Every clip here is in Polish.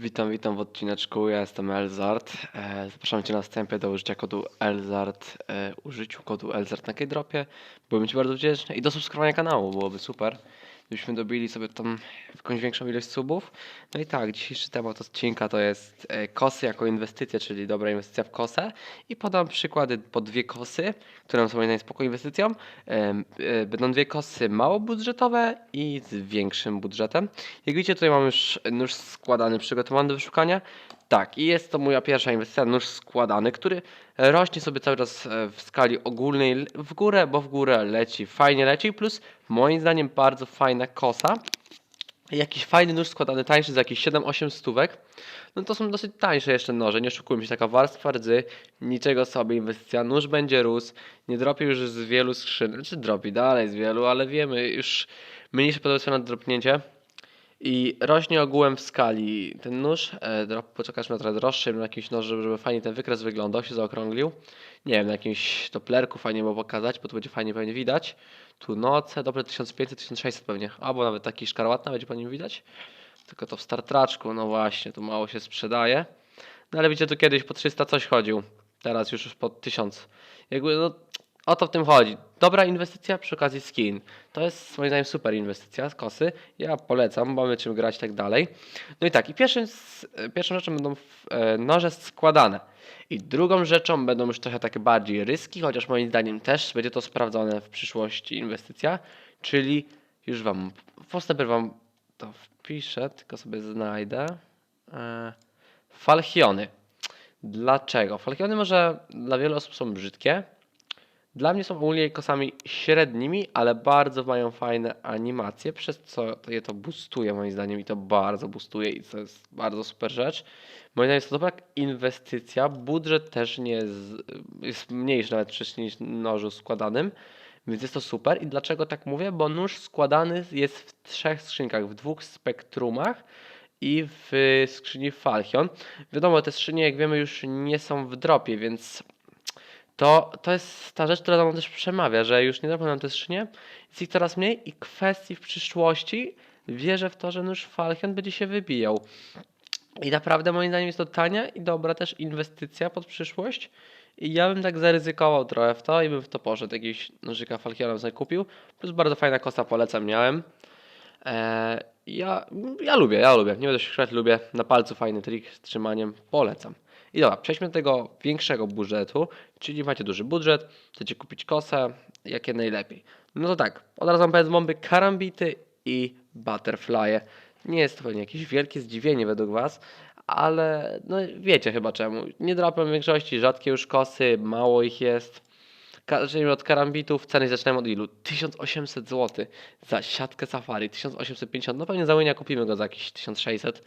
Witam, witam w odcineczku. Ja jestem Elzard. E, zapraszam Cię na wstępie do użycia kodu Elzard. E, użyciu kodu Elzard na Keydropie. Byłbym Ci bardzo wdzięczny i do subskrybowania kanału, byłoby super. Gdybyśmy dobili sobie tam jakąś większą ilość subów. No i tak, dzisiejszy temat odcinka to jest e, kosy jako inwestycja, czyli dobra inwestycja w kosę. I podam przykłady po dwie kosy, które są moim zdaniem inwestycją. Em, e, Będą dwie kosy mało budżetowe i z większym budżetem. Jak widzicie, tutaj mam już nóż składany, przygotowany do wyszukania. Tak, i jest to moja pierwsza inwestycja, nóż składany, który rośnie sobie cały czas e, w skali ogólnej w górę, bo w górę leci, fajnie leci, plus moim zdaniem bardzo fajna kosa. Jakiś fajny nóż składany tańszy za jakieś 7-8 stówek. No to są dosyć tańsze jeszcze noże, nie oszukujmy się, taka warstwa rdzy, niczego sobie inwestycja, nóż będzie rósł, nie dropi już z wielu skrzynek, czy dropi dalej z wielu, ale wiemy, już mniejsze podobieństwo na dropnięcie. I rośnie ogółem w skali ten nóż. E, poczekasz na trochę droższy, na jakiś nóż, żeby, fajnie ten wykres wyglądał, się zaokrąglił. Nie wiem, na jakimś toplerku fajnie było pokazać, bo to będzie fajnie pewnie widać. Tu noce, dobre 1500-1600 pewnie, albo nawet taki szkarłatna będzie po nim widać. Tylko to w startraczku, no właśnie, tu mało się sprzedaje. No ale widzicie, tu kiedyś po 300 coś chodził, teraz już po 1000. Jakby no, o to w tym chodzi. Dobra inwestycja przy okazji skin. To jest moim zdaniem super inwestycja z kosy. Ja polecam, mamy czym grać i tak dalej. No i tak, i pierwszym, pierwszą rzeczą będą e, noże składane. I drugą rzeczą będą już trochę takie bardziej ryski, chociaż moim zdaniem też będzie to sprawdzone w przyszłości inwestycja, czyli już wam, postępy wam to wpiszę, tylko sobie znajdę. E, falchiony. Dlaczego? Falchiony może dla wielu osób są brzydkie. Dla mnie są ogólnie kosami średnimi, ale bardzo mają fajne animacje, przez co to je to boostuje moim zdaniem i to bardzo boostuje i to jest bardzo super rzecz. Moim zdaniem jest to dobra inwestycja. Budżet też nie jest, jest mniejszy nawet przy niż nożu składanym, więc jest to super. I dlaczego tak mówię? Bo nóż składany jest w trzech skrzynkach, w dwóch spektrumach i w skrzyni Falchion. Wiadomo, te skrzynie, jak wiemy, już nie są w dropie, więc to, to jest ta rzecz, która do mnie też przemawia, że już nie dropią nam te skrzynie, jest ich coraz mniej i kwestii w przyszłości wierzę w to, że nóż Falchion będzie się wybijał. I naprawdę moim zdaniem jest to tania i dobra też inwestycja pod przyszłość. I ja bym tak zaryzykował trochę w to i bym w to poszedł. Jakiegoś nożyka Falchiona sobie kupił. Plus bardzo fajna kosa polecam, miałem. Eee, ja, ja lubię, ja lubię. Nie będę się szukać, lubię. Na palcu fajny trik z trzymaniem. Polecam. I dobra, przejdźmy do tego większego budżetu, czyli macie duży budżet, chcecie kupić kosę, jakie najlepiej. No to tak, od razu powiem bomby, karambity i butterfly'e. Nie jest to pewnie jakieś wielkie zdziwienie według was, ale no wiecie chyba czemu. Nie drapią w większości, rzadkie już kosy, mało ich jest. Zacznijmy od karambitów, ceny zaczynają od ilu? 1800 zł za siatkę safari, 1850, no pewnie za kupimy go za jakieś 1600.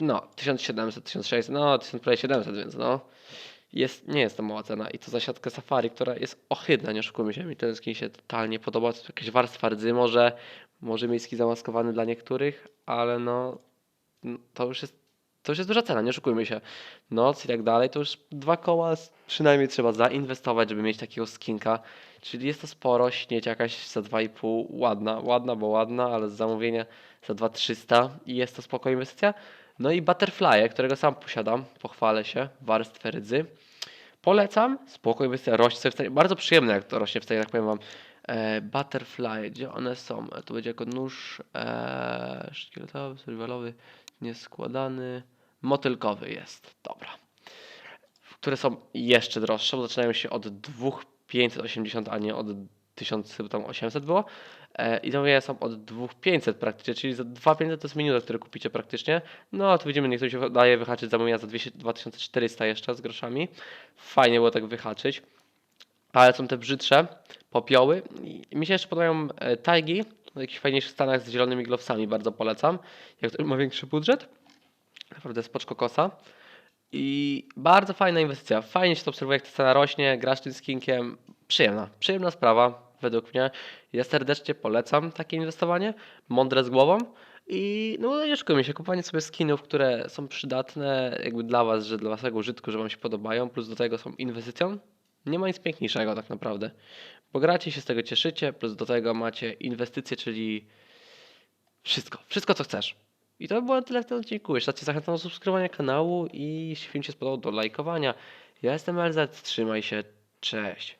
No, 1700, 1600, no 1700, więc no. Jest, nie jest to mała cena i to za siatkę safari, która jest ohydna, nie oszukujmy się, mi ten skin się totalnie podoba, to jakaś warstwa rdzy może, może miejski zamaskowany dla niektórych, ale no, to już jest, to już jest duża cena, nie oszukujmy się. Noc i tak dalej, to już dwa koła przynajmniej trzeba zainwestować, żeby mieć takiego skinka, czyli jest to sporo, śnieć jakaś za 2,5, ładna, ładna, bo ładna, ale z zamówienia za 2300 i jest to spoko inwestycja. No i Butterfly, którego sam posiadam, pochwalę się, warstwę rdzy. Polecam, spoko inwestycja, rośnie sobie w cenie, bardzo przyjemne jak to rośnie w cenie, jak powiem wam. E, butterfly, gdzie one są? E, To będzie jako nóż e, szkieletowy, survivalowy, nieskładany, motylkowy jest, dobra. Które są jeszcze droższe, bo zaczynają się od 2580, a nie od 1800 było. E, I to są od 2500 praktycznie, czyli za 2500 to jest minimum, które kupicie praktycznie. No to widzimy, niektórzy się daje wyhaczyć zamówienia za 200, 2400 jeszcze z groszami. Fajnie było tak wyhaczyć. Ale są te brzydsze popioły. I mi się jeszcze podobają e, tajgi w jakichś fajniejszych stanach z zielonymi glowsami, bardzo polecam. Jak ktoś ma większy budżet, naprawdę spoczko kosa. I bardzo fajna inwestycja. Fajnie się to obserwuje, jak ta cena rośnie, grasz tym skinkiem. Przyjemna, przyjemna sprawa według mnie. Ja serdecznie polecam takie inwestowanie, mądre z głową. I no nie szukujmy się, kupowanie sobie skinów, które są przydatne jakby dla was, że dla waszego użytku, że wam się podobają, plus do tego są inwestycją. Nie ma nic piękniejszego tak naprawdę. Bo gracie się z tego cieszycie, plus do tego macie inwestycje, czyli wszystko, wszystko co chcesz. I to by było tyle w tym odcinku. Jeszcze raz Cię zachęcam do subskrybowania kanału i jeśli film się spodobał, do lajkowania. Ja jestem LZ, trzymaj się, cześć.